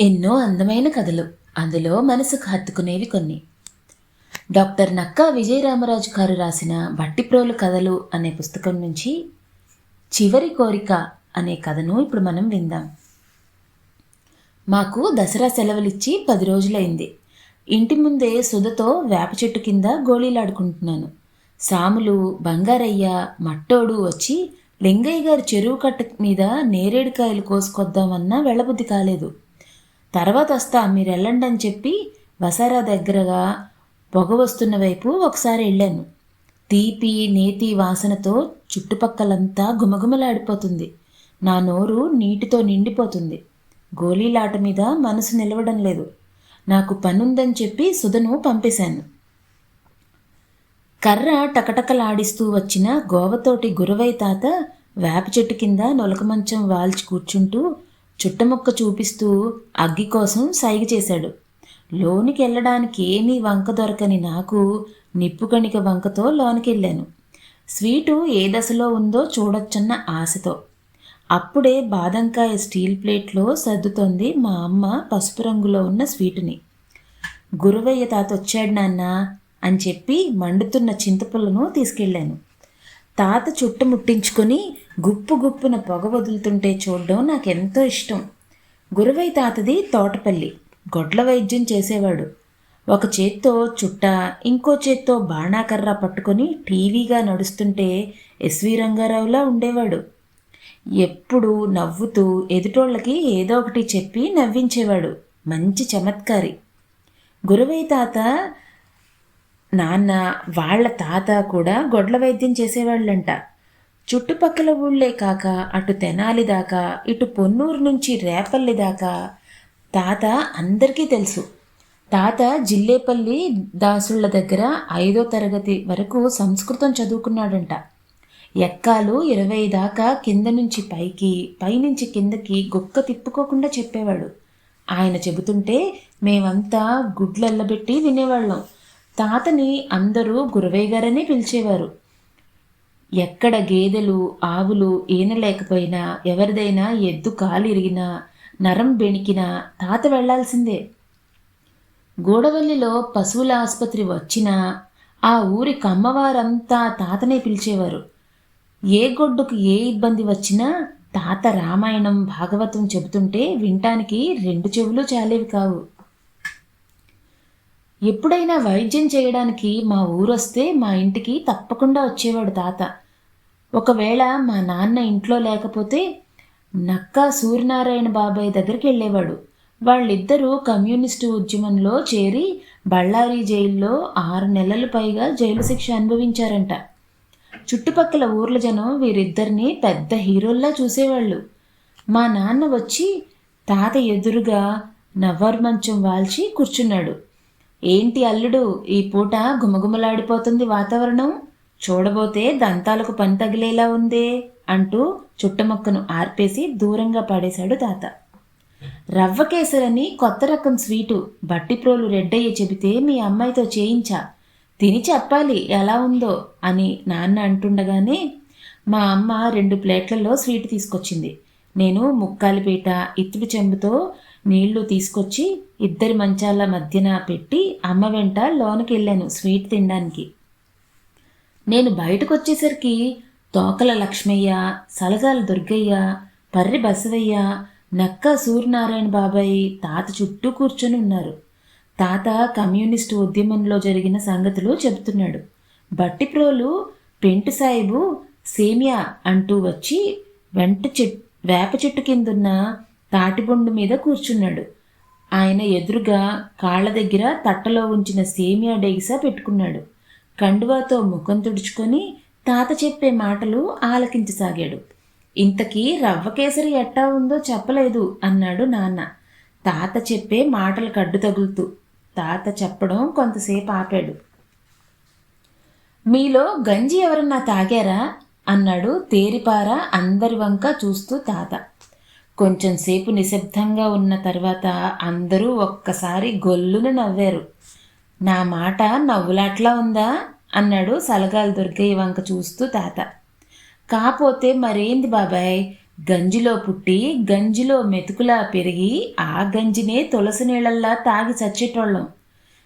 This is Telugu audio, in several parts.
ఎన్నో అందమైన కథలు. అందులో మనసుకు హత్తుకునేవి కొన్ని. డాక్టర్ నక్కా విజయరామరాజు గారు రాసిన బట్టిప్రోలు కథలు అనే పుస్తకం నుంచి చివరి కోరిక అనే కథను ఇప్పుడు మనం విందాం. మాకు దసరా సెలవులిచ్చి పది రోజులైంది. ఇంటి ముందే సుధతో వేప చెట్టు కింద గోళీలాడుకుంటున్నాను. సాములు బంగారయ్య మట్టోడు వచ్చి లింగయ్య గారి చెరువు కట్ట మీద నేరేడుకాయలు కోసుకొద్దామన్నా వెళ్ళబుద్ధి కాలేదు. తర్వాత వస్తా మీరు వెళ్ళండి అని చెప్పి బసారా దగ్గరగా పొగ వస్తున్న వైపు ఒకసారి వెళ్ళాను తీపి నేతి వాసనతో చుట్టుపక్కలంతా గుమగుమలాడిపోతుంది నా నోరు నీటితో నిండిపోతుంది. గోళీలాట మీద మనసు నిలవడం లేదు. నాకు పనుందని చెప్పి సుధను పంపేశాను. కర్ర టకటకలాడిస్తూ వచ్చిన గోవతోటి గురవై తాత వేప చెట్టు కింద నొలక మంచం వాల్చి కూర్చుంటూ చుట్టముక్క చూపిస్తూ అగ్గి కోసం సైగ చేశాడు. లోనికి వెళ్ళడానికి ఏమీ వంక దొరకని నాకు నిప్పు కణిక వంకతో లోనికి వెళ్ళాను స్వీటు ఏ దశలో ఉందో చూడొచ్చన్న ఆశతో. అప్పుడే బాదంకాయ స్టీల్ ప్లేట్లో సర్దుతోంది మా అమ్మ పసుపు రంగులో ఉన్న స్వీటుని. గురువయ్య తాత వచ్చాడు నాన్న అని చెప్పి మండుతున్న చింతపుల్లను తీసుకెళ్ళాను. తాత చుట్టుముట్టించుకొని గుప్పు గుప్పున పొగ వదులుతుంటే చూడడం నాకెంతో ఇష్టం. గురవై తాతది తోటపల్లి. గొడ్ల వైద్యం చేసేవాడు. ఒక చేత్తో చుట్ట ఇంకో చేత్తో బాణాకర్ర పట్టుకొని టీవీగా నడుస్తుంటే ఎస్వి రంగారావులా ఉండేవాడు. ఎప్పుడు నవ్వుతూ ఎదుటోళ్ళకి ఏదో ఒకటి చెప్పి నవ్వించేవాడు. మంచి చమత్కారి. గురవై తాత నాన్న వాళ్ళ తాత కూడా గొడ్ల వైద్యం చేసేవాళ్ళంట. చుట్టుపక్కల ఊళ్ళే కాక అటు తెనాలి దాకా ఇటు పొన్నూరు నుంచి రేపల్లి దాకా తాత అందరికీ తెలుసు. తాత జిల్లేపల్లి దాసుళ్ళ దగ్గర ఐదో తరగతి వరకు సంస్కృతం చదువుకున్నాడంట. ఎక్కాలు ఇరవై దాకా కింద నుంచి పైకి పైనుంచి కిందకి గుక్క తిప్పుకోకుండా చెప్పేవాడు. ఆయన చెబుతుంటే మేమంతా గుడ్లల్లబెట్టి వినేవాళ్ళం. తాతని అందరూ గురవయ్య గారని పిలిచేవారు. ఎక్కడ గేదెలు ఆవులు ఈనలేకపోయినా ఎవరిదైనా ఎద్దు కాలిరిగినా నరం బెణికినా తాత వెళ్ళాల్సిందే. గూడవల్లిలో పశువుల ఆసుపత్రి వచ్చినా ఆ ఊరి కమ్మవారంతా తాతనే పిలిచేవారు. ఏ గొడ్డుకు ఏ ఇబ్బంది వచ్చినా తాత రామాయణం భాగవతం చెబుతుంటే వినటానికి రెండు చెవులు చాలేవి కావు. ఎప్పుడైనా వైద్యం చేయడానికి మా ఊరొస్తే మా ఇంటికి తప్పకుండా వచ్చేవాడు తాత. ఒకవేళ మా నాన్న ఇంట్లో లేకపోతే నక్కా సూర్యనారాయణ బాబాయ్ దగ్గరికి వెళ్ళేవాడు. వాళ్ళిద్దరూ కమ్యూనిస్టు ఉద్యమంలో చేరి బళ్ళారి జైల్లో ఆరు నెలలు పైగా జైలు శిక్ష అనుభవించారంట. చుట్టుపక్కల ఊర్ల జనం వీరిద్దరిని పెద్ద హీరోల్లా చూసేవాళ్ళు. మా నాన్న వచ్చి తాత ఎదురుగా నవ్వర్ మంచం వాల్చి కూర్చున్నాడు. ఏంటి అల్లుడు ఈ పూట గుమగుమలాడిపోతుంది వాతావరణం? చూడబోతే దంతాలకు పని తగిలేలా ఉందే అంటూ చుట్టమొక్కను ఆర్పేసి దూరంగా పడేశాడు తాత. రవ్వ కేసరని కొత్త రకం స్వీటు బట్టిప్రోలు రెడ్డయ్య చెబితే మీ అమ్మాయితో చేయించా. తిని చెప్పాలి ఎలా ఉందో అని నాన్న అంటుండగానే మా అమ్మ రెండు ప్లేట్లలో స్వీట్ తీసుకొచ్చింది. నేను ముక్కాలిపీట ఇత్తుడు చెంబుతో నీళ్ళు తీసుకొచ్చి ఇద్దరి మంచాల మధ్యన పెట్టి అమ్మ వెంట లోనకెళ్ళాను వెళ్ళాను స్వీట్ తినడానికి. నేను బయటకొచ్చేసరికి తోకల లక్ష్మయ్య సలగాల దుర్గయ్య పర్రి బసవయ్య నక్క సూర్యనారాయణ బాబాయ్ తాత చుట్టూ కూర్చొని ఉన్నారు. తాత కమ్యూనిస్టు ఉద్యమంలో జరిగిన సంగతులు చెబుతున్నాడు. బట్టిప్రోలు పెంటు సాయిబు సేమియా అంటూ వచ్చి వెంట చెట్ వేప చెట్టు కిందున్న తాటిబొండు మీద కూర్చున్నాడు. ఆయన ఎదురుగా కాళ్ళ దగ్గర తట్టలో ఉంచిన సేమియా డెగిసా పెట్టుకున్నాడు. కండువాతో ముఖం తుడుచుకొని తాత చెప్పే మాటలు ఆలకించసాగాడు. ఇంతకీ రవ్వ కేసరి ఎట్టా ఉందో చెప్పలేదు అన్నాడు నాన్న. తాత చెప్పే మాటలు కడ్డు తగులుతూ తాత చెప్పడం కొంతసేపు ఆపాడు. మీలో గంజి ఎవరన్నా తాగారా? అన్నాడు తేరిపార అందరి వంక చూస్తూ తాత. కొంచెం సేపు నిశ్శబ్దంగా ఉన్న తర్వాత అందరూ ఒక్కసారి గొల్లున నవ్వారు. నా మాట నవ్వులాట్లా ఉందా? అన్నాడు సలగాల దుర్గయ్య వంక చూస్తూ తాత. కాపోతే మరేంది బాబాయ్? గంజిలో పుట్టి గంజిలో మెతుకులా పెరిగి ఆ గంజినే తులసి నీళ్ళల్లా తాగి చచ్చేటోళ్ళం.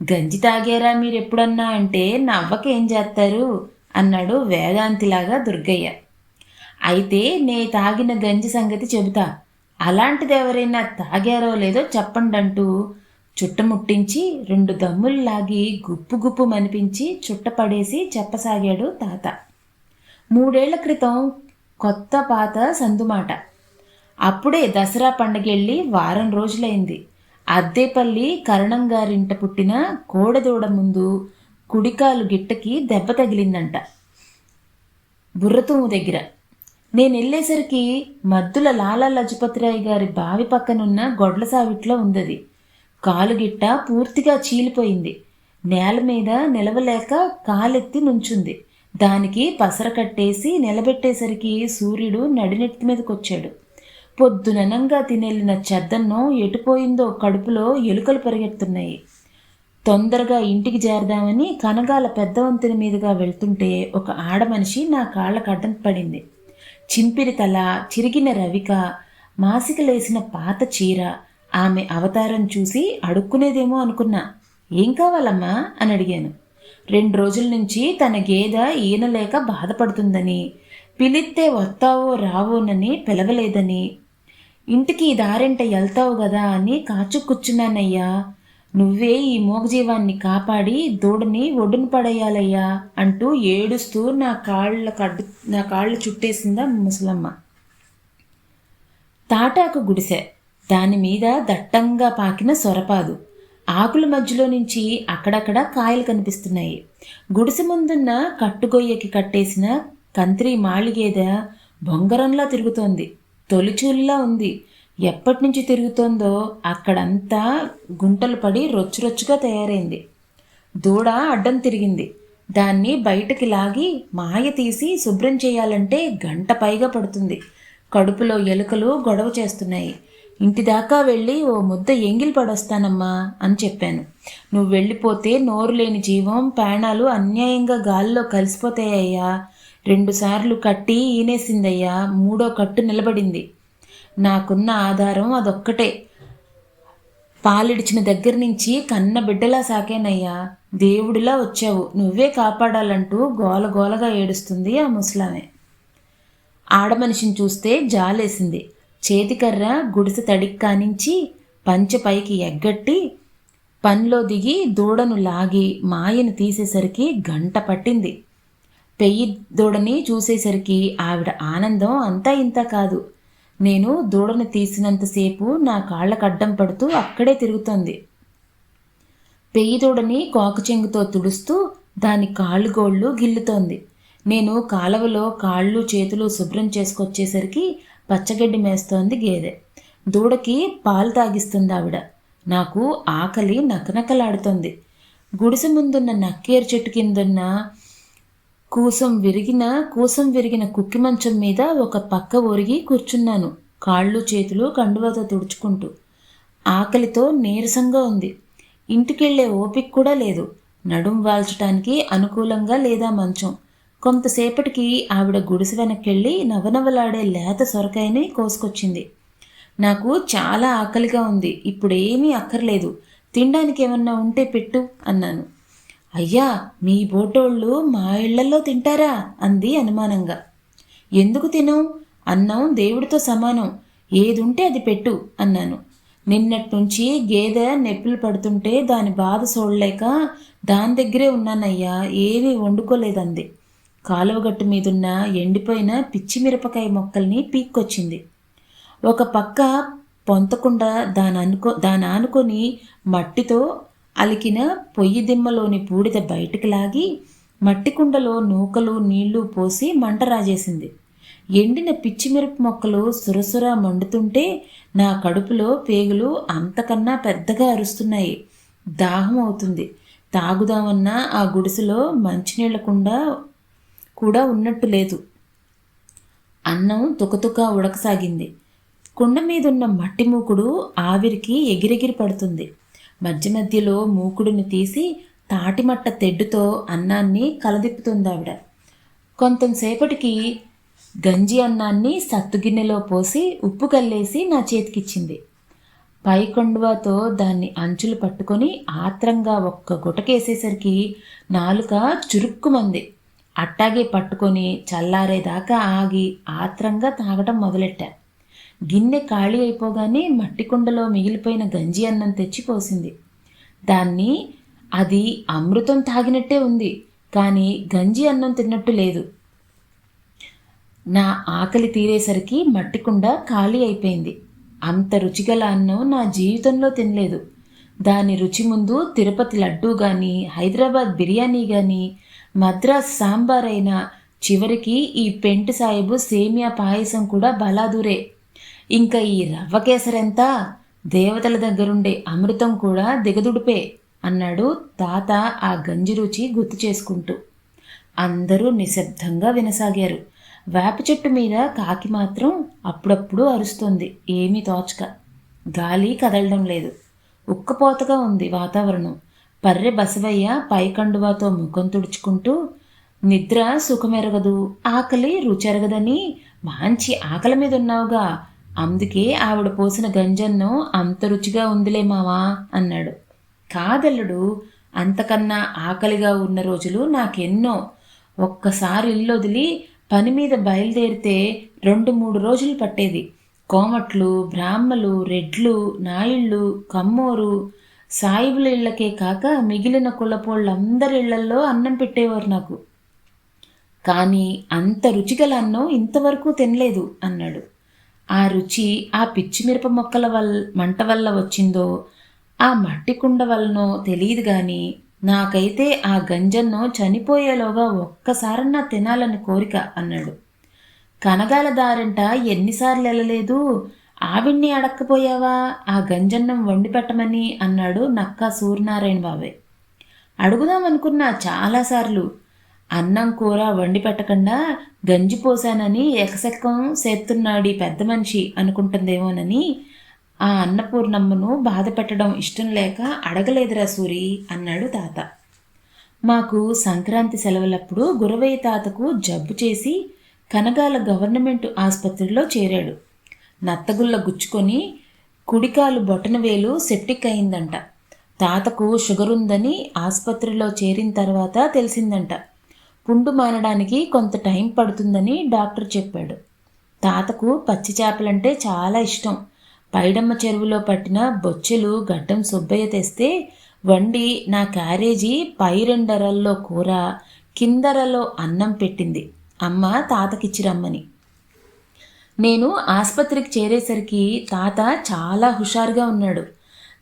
గంజి తాగారా మీరెప్పుడన్నా అంటే నవ్వకేం చేస్తారు? అన్నాడు వేదాంతిలాగా దుర్గయ్య. అయితే నే తాగిన గంజి సంగతి చెబుతా. అలాంటిది ఎవరైనా తాగారో లేదో చెప్పండి అంటూ చుట్టముట్టించి రెండు దమ్ములు లాగి గుప్పు గుప్పు మనిపించి చుట్టపడేసి చెప్పసాగాడు తాత. మూడేళ్ళ క్రితం కొత్త పాత సందుమాట. అప్పుడే దసరా పండగెళ్ళి వారం రోజులైంది. అద్దేపల్లి కరణం గారింట పుట్టిన కోడదూడ ముందు కుడికాలు గిట్టకి దెబ్బ తగిలిందంట. బుర్రతుము దగ్గర. నేను వెళ్ళేసరికి మద్దుల లాలా లజపతిరాయ్ గారి బావి పక్కనున్న గొడ్ల సావిట్లో ఉందది. కాలుగిట్ట పూర్తిగా చీలిపోయింది. నేల మీద నిలవలేక కాలెత్తి నుంచుంది. దానికి పసర కట్టేసి నిలబెట్టేసరికి సూర్యుడు నడినెత్తి మీదకొచ్చాడు. పొద్దుననంగా తినెళ్ళిన చెద్దన్నం ఎటుపోయిందో కడుపులో ఎలుకలు పరిగెడుతున్నాయి. తొందరగా ఇంటికి చేరదామని కనగాల పెద్ద వంతెన మీదుగా వెళ్తుంటే ఒక ఆడమనిషి నా కాళ్ళ కడ్డం పడింది. చింపిరి తల చిరిగిన రవిక మాసికలేసిన పాత చీర ఆమె అవతారం చూసి అడుక్కునేదేమో అనుకున్నా. ఏం కావాలమ్మా? అని అడిగాను. రెండు రోజుల నుంచి తన గేదె ఈనలేక బాధపడుతుందని పిలిస్తే వస్తావో రావోనని పిలవలేదని ఇంటికి దారింట వెళ్తావు కదా అని కాచు కూర్చున్నానయ్యా. నువ్వే ఈ మూగజీవాన్ని కాపాడి దూడని ఒడ్డున పడేయాలయ్యా అంటూ ఏడుస్తూ నా కాళ్ళ కడ్డు నా కాళ్ళు చుట్టేసిందా ముసలమ్మ. తాటాకు గుడిసె. దాని మీద దట్టంగా పాకిన సొరపాదు. ఆకుల మధ్యలో నుంచి అక్కడక్కడ కాయలు కనిపిస్తున్నాయి. గుడిసె ముందున్న కట్టుగొయ్యకి కట్టేసిన కంత్రి మాళిగేద బొంగరంలా తిరుగుతోంది. తొలిచూలులా ఉంది. ఎప్పటి నుంచి తిరుగుతోందో అక్కడంతా గుంటలు పడి రొచ్చురొచ్చుగా తయారైంది. దూడ అడ్డం తిరిగింది. దాన్ని బయటకి లాగి మాయ తీసి శుభ్రం చేయాలంటే గంట పైగా పడుతుంది. కడుపులో ఎలుకలు గొడవ చేస్తున్నాయి. ఇంటి దాకా వెళ్ళి ఓ ముద్ద ఎంగిల్ పడొస్తానమ్మా అని చెప్పాను. నువ్వు వెళ్ళిపోతే నోరు లేని జీవం ప్రాణాలు అన్యాయంగా గాల్లో కలిసిపోతాయ్యా. రెండుసార్లు కట్టి ఈనేసిందయ్యా. మూడో కట్టు నిలబడింది. నాకున్న ఆధారం అదొక్కటే. పాలిడిచిన దగ్గర నుంచి కన్న బిడ్డలా సాకేనయ్యా. దేవుడిలా వచ్చావు. నువ్వే కాపాడాలంటూ గోలగోలగా ఏడుస్తుంది ఆ ముసలామె. ఆడమనిషిని చూస్తే జాలేసింది. చేతికర్ర గుడిసె తడికి కానించి పంచె పైకి ఎగ్గట్టి పనిలో దిగి దూడను లాగి మాయను తీసేసరికి గంట పట్టింది. పెయ్యి దూడని చూసేసరికి ఆవిడ ఆనందం అంతా ఇంత కాదు. నేను దూడను తీసినంతసేపు నా కాళ్ళకు అడ్డం పడుతూ అక్కడే తిరుగుతోంది. పెయ్యి దూడని కోకచెంగుతో తుడుస్తూ దాని కాళ్ళు గోళ్ళు గిల్లుతోంది. నేను కాలవలో కాళ్ళు చేతులు శుభ్రం చేసుకొచ్చేసరికి పచ్చగడ్డి మేస్తోంది గేదె. దూడకి పాలు తాగిస్తుంది ఆవిడ. నాకు ఆకలి నకనకలాడుతోంది. గుడిసె ముందున్న నక్కేరు చెట్టు కిందున్న కూసం విరిగిన కూసం విరిగిన కుక్కి మంచం మీద ఒక పక్క ఒరిగి కూర్చున్నాను. కాళ్ళు చేతులు కండువతో తుడుచుకుంటూ. ఆకలితో నీరసంగా ఉంది. ఇంటికెళ్ళే ఓపిక కూడా లేదు. నడుం వాల్చటానికి అనుకూలంగా లేదా మంచం. కొంతసేపటికి ఆవిడ గుడిసె వెనక్కెళ్ళి నవనవలాడే లేత సొరకాయని కోసుకొచ్చింది. నాకు చాలా ఆకలిగా ఉంది. ఇప్పుడేమీ అక్కర్లేదు. తినడానికి ఏమన్నా ఉంటే పెట్టు అన్నాను. అయ్యా మీ బోటోళ్ళు మా ఇళ్ళలో తింటారా? అంది అనుమానంగా. ఎందుకు తిను అన్నం దేవుడితో సమానం. ఏదుంటే అది పెట్టు అన్నాను. నిన్నటి నుంచి గేదె నెప్పులు పడుతుంటే దాని బాధ చూడలేక దాని దగ్గరే ఉన్నానయ్యా ఏమీ వండుకోలేదంది. కాలువగట్టు మీదున్న ఎండిపోయిన పిచ్చి మిరపకాయ మొక్కల్ని పీక్కొచ్చింది. ఒక పక్క పొంతకుండా దాని అనుకో దాని ఆనుకొని మట్టితో అలికిన పొయ్యి దిమ్మలోని బూడిద బయటికి లాగి మట్టి కుండలో నూకలు నీళ్ళు పోసి మంట రాజేసింది. ఎండిన పిచ్చిమిరప మొక్కలు సురసుర మండుతుంటే నా కడుపులో పేగులు అంతకన్నా పెద్దగా అరుస్తున్నాయి. దాహం అవుతుంది. తాగుదామన్నా ఆ గుడిసెలో మంచినీళ్ళ కూడా ఉన్నట్టు లేదు. అన్నం తుకతుక ఉడకసాగింది. కుండ మీదున్న మట్టి మూకుడు ఆవిరికి ఎగిరెగిరి పడుతుంది. మధ్య మధ్యలో మూకుడుని తీసి తాటిమట్ట తెడ్డుతో అన్నాన్ని కలదిప్పుతుంది ఆవిడ కొంతసేపటికి గంజి అన్నాన్ని సత్తుగిన్నెలో పోసి ఉప్పు కల్లేసి నా చేతికిచ్చింది. పై కొండువాతో దాన్ని అంచులు పట్టుకొని ఆత్రంగా ఒక్క గుటకేసేసరికి నాలుక చురుక్కుమంది. అట్టాగే పట్టుకొని చల్లారేదాకా ఆగి ఆత్రంగా తాగటం మొదలెట్టా. గిన్నె ఖాళీ అయిపోగానే మట్టి కుండలో మిగిలిపోయిన గంజి అన్నం తెచ్చి పోసింది. దాన్ని అది అమృతం తాగినట్టే ఉంది కానీ గంజి అన్నం తిన్నట్టు లేదు. నా ఆకలి తీరేసరికి మట్టి కుండ ఖాళీ అయిపోయింది. అంత రుచిగల అన్నం నా జీవితంలో తినలేదు. దాని రుచి ముందు తిరుపతి లడ్డూ కానీ హైదరాబాద్ బిర్యానీ కానీ మద్రాస్ సాంబార్ అయినా చివరికి ఈ పెంట్ సాయిబు సేమియా పాయసం కూడా బలాదూరే. ఇంకా ఈ రవ్వ కేసరెంత? దేవతల దగ్గరుండే అమృతం కూడా దిగదుడిపే అన్నాడు తాత ఆ గంజి రుచి గుర్తు చేసుకుంటూ. అందరూ నిశ్శబ్దంగా వినసాగారు. వేప చెట్టు మీద కాకి మాత్రం అప్పుడప్పుడు అరుస్తుంది ఏమీ తోచక. గాలి కదలడం లేదు. ఉక్కపోతగా ఉంది వాతావరణం. పర్రె బసవయ్య పైకండువాతో ముఖం తుడుచుకుంటూ నిద్ర సుఖమెరగదు ఆకలి రుచెరగదని మంచి ఆకలి మీద ఉన్నావుగా అందుకే ఆవిడ పోసిన గంజన్ను అంత రుచిగా ఉందిలే మావా అన్నాడు. కాదల్లుడు అంతకన్నా ఆకలిగా ఉన్న రోజులు నాకెన్నో. ఒక్కసారి ఇల్లు వదిలి పని మీద బయలుదేరితే రెండు మూడు రోజులు పట్టేది. కోమట్లు బ్రాహ్మలు రెడ్లు నాయుళ్ళు కమ్మోరు సాయిబుల ఇళ్ళకే కాక మిగిలిన కులపోళ్ళందరి ఇళ్ళల్లో అన్నం పెట్టేవారు నాకు. కానీ అంత రుచిగల అన్నం ఇంతవరకు తినలేదు అన్నాడు. ఆ రుచి ఆ పిచ్చిమిరప మొక్కల వల్ల మంట వల్ల వచ్చిందో ఆ మట్టి కుండ వల్లనో తెలియదు కానీ నాకైతే ఆ గంజన్నో చనిపోయేలోగా ఒక్కసారన్నా తినాలని కోరిక అన్నాడు. కనగాల దారంట ఎన్నిసార్లు వెళ్ళలేదు ఆవిడ్ని అడక్కపోయావా? ఆ గంజన్నం వండి పెట్టమని అన్నాడు నక్క సూర్యనారాయణ బాబాయ్ అడుగుదామనుకున్నా చాలాసార్లు. అన్నం కూర వండి పెట్టకుండా గంజి పోసానని ఎకసెక్కం సేత్తున్నాడు పెద్ద మనిషి అనుకుంటుందేమోనని ఆ అన్నపూర్ణమ్మను బాధ పెట్టడం ఇష్టం లేక అడగలేదురా సూరి అన్నాడు తాత. మాకు సంక్రాంతి సెలవులప్పుడు గురవయ్య తాతకు జబ్బు చేసి కనగాల గవర్నమెంట్ ఆసుపత్రిలో చేరాడు. నత్తగుల్ల గుచ్చుకొని కుడికాలు బొటనవేలు సెప్టిక్ అయిందంట. తాతకు షుగర్ ఉందని ఆసుపత్రిలో చేరిన తర్వాత తెలిసిందంట. పుండు మానడానికి కొంత టైం పడుతుందని డాక్టర్ చెప్పాడు. తాతకు పచ్చి చేపలంటే చాలా ఇష్టం. పైడమ్మ చెరువులో పట్టిన బొచ్చెలు గడ్డం సుబ్బయ్య తెస్తే వండి నా క్యారేజీ పై రెండరల్లో కూర కిందరలో అన్నం పెట్టింది. అమ్మ తాతకిచ్చిరమ్మని రమ్మని. నేను ఆసుపత్రికి చేరేసరికి తాత చాలా హుషారుగా ఉన్నాడు.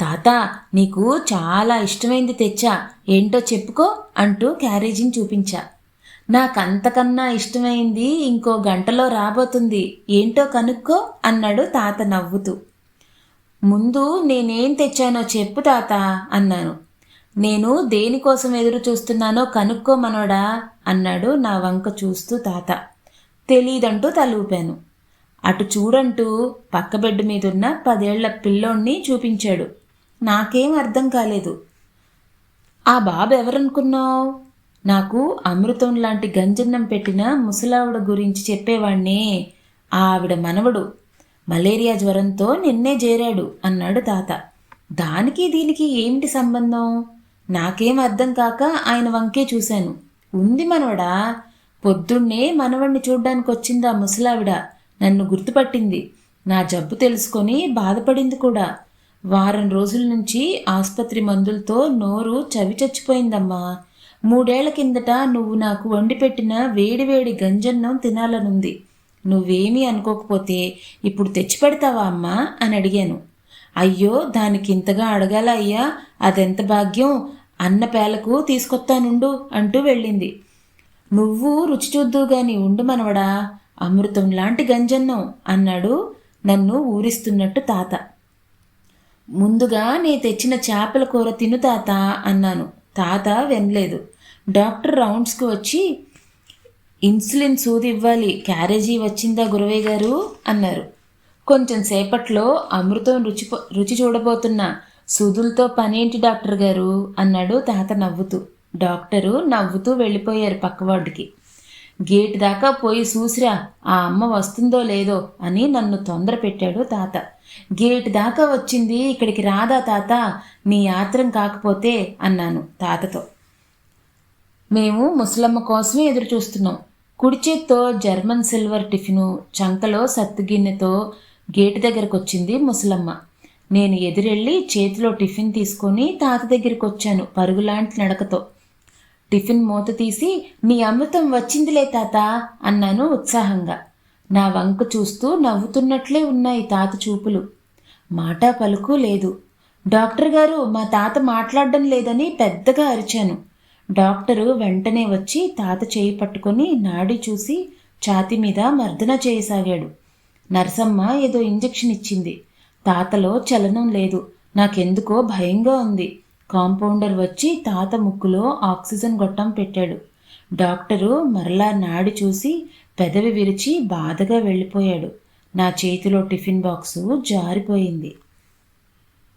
తాత నీకు చాలా ఇష్టమైంది తెచ్చా ఏంటో చెప్పుకో అంటూ క్యారేజీని చూపించా. నాకంతకన్నా ఇష్టమైంది ఇంకో గంటలో రాబోతుంది ఏంటో కనుక్కో అన్నాడు తాత నవ్వుతూ. ముందు నేనేం తెచ్చానో చెప్పు తాత అన్నాను. నేను దేనికోసం ఎదురు చూస్తున్నానో కనుక్కో మనోడా అన్నాడు నా వంక చూస్తూ తాత. తెలీదంటూ తలూపాను. అటు చూడంటూ పక్క బెడ్ మీదున్న పదేళ్ళ పిల్లోణ్ణి చూపించాడు. నాకేం అర్థం కాలేదు. ఆ బాబు ఎవరనుకున్నావు? నాకు అమృతం లాంటి గంజన్నం పెట్టిన ముసలావిడ గురించి చెప్పేవాణ్ణే. ఆవిడ మనవడు. మలేరియా జ్వరంతో నిన్నే చేరాడు అన్నాడు తాత. దానికి దీనికి ఏమిటి సంబంధం? నాకేం అర్థం కాక ఆయన వంకే చూశాను. ఉంది మనవడా? పొద్దున్నే మనవణ్ణి చూడ్డానికి వచ్చిందా ముసలావిడ? నన్ను గుర్తుపట్టింది. నా జబ్బు తెలుసుకొని బాధపడింది కూడా. వారం రోజుల నుంచి ఆసుపత్రి మందులతో నోరు చవి చచ్చిపోయిందమ్మా. మూడేళ్ళ కిందట నువ్వు నాకు వండిపెట్టిన వేడివేడి గంజన్నం తినాలనుంది. నువ్వేమీ అనుకోకపోతే ఇప్పుడు తెచ్చిపెడతావా అమ్మా? అని అడిగాను. అయ్యో దానికి ఇంతగా అడగాల అయ్యా? అదెంత భాగ్యం? అన్న పేలకు తీసుకొస్తానుండు అంటూ వెళ్ళింది. నువ్వు రుచి చూద్దు గాని ఉండు మనవడా. అమృతం లాంటి గంజన్నం అన్నాడు నన్ను ఊరిస్తున్నట్టు తాత. ముందుగా నే తెచ్చిన చేపల కూర తిను తాత అన్నాను. తాత వినలేదు. డాక్టర్ రౌండ్స్కి వచ్చి ఇన్సులిన్ సూది ఇవ్వాలి క్యారేజీ వచ్చిందా గురవయ్య గారు అన్నారు. కొంచెం సేపట్లో అమృతం రుచి రుచి చూడబోతున్నా సూదులతో పనేంటి డాక్టర్ గారు అన్నాడు తాత నవ్వుతూ. డాక్టరు నవ్వుతూ వెళ్ళిపోయారు పక్కవాడికి గేట్ దాకా పోయి చూసిరా ఆ అమ్మ వస్తుందో లేదో అని నన్ను తొందర పెట్టాడు తాత. గేట్ దాకా వచ్చింది ఇక్కడికి రాదా తాత నీ యాత్రం కాకపోతే అన్నాను తాతతో. మేము ముసలమ్మ కోసమే ఎదురు చూస్తున్నాం కుడి చేత్తో జర్మన్ సిల్వర్ టిఫిను చంకలో సత్తుగిన్నెతో గేటు దగ్గరకు వచ్చింది ముసలమ్మ. నేను ఎదురెళ్ళి చేతిలో టిఫిన్ తీసుకొని తాత దగ్గరికి వచ్చాను పరుగులాంటి నడకతో. టిఫిన్ మూత తీసి నీ అమృతం వచ్చిందిలే తాత అన్నాను ఉత్సాహంగా. నా వంక చూస్తూ నవ్వుతున్నట్లే ఉన్నాయి తాత చూపులు. మాట పలుకు లేదు. డాక్టర్ గారు మా తాత మాట్లాడడం లేదని పెద్దగా అరిచాను. డాక్టరు వెంటనే వచ్చి తాత చేయి పట్టుకొని నాడి చూసి ఛాతి మీద మర్దన చేయసాగాడు. నరసమ్మ ఏదో ఇంజెక్షన్ ఇచ్చింది తాతలో చలనం లేదు. నాకెందుకో భయంగా ఉంది. కాంపౌండర్ వచ్చి తాత ముక్కులో ఆక్సిజన్ గొట్టం పెట్టాడు. డాక్టరు మరలా నాడి చూసి పెదవి విరిచి బాధగా వెళ్ళిపోయాడు. నా చేతిలో టిఫిన్ బాక్సు జారిపోయింది.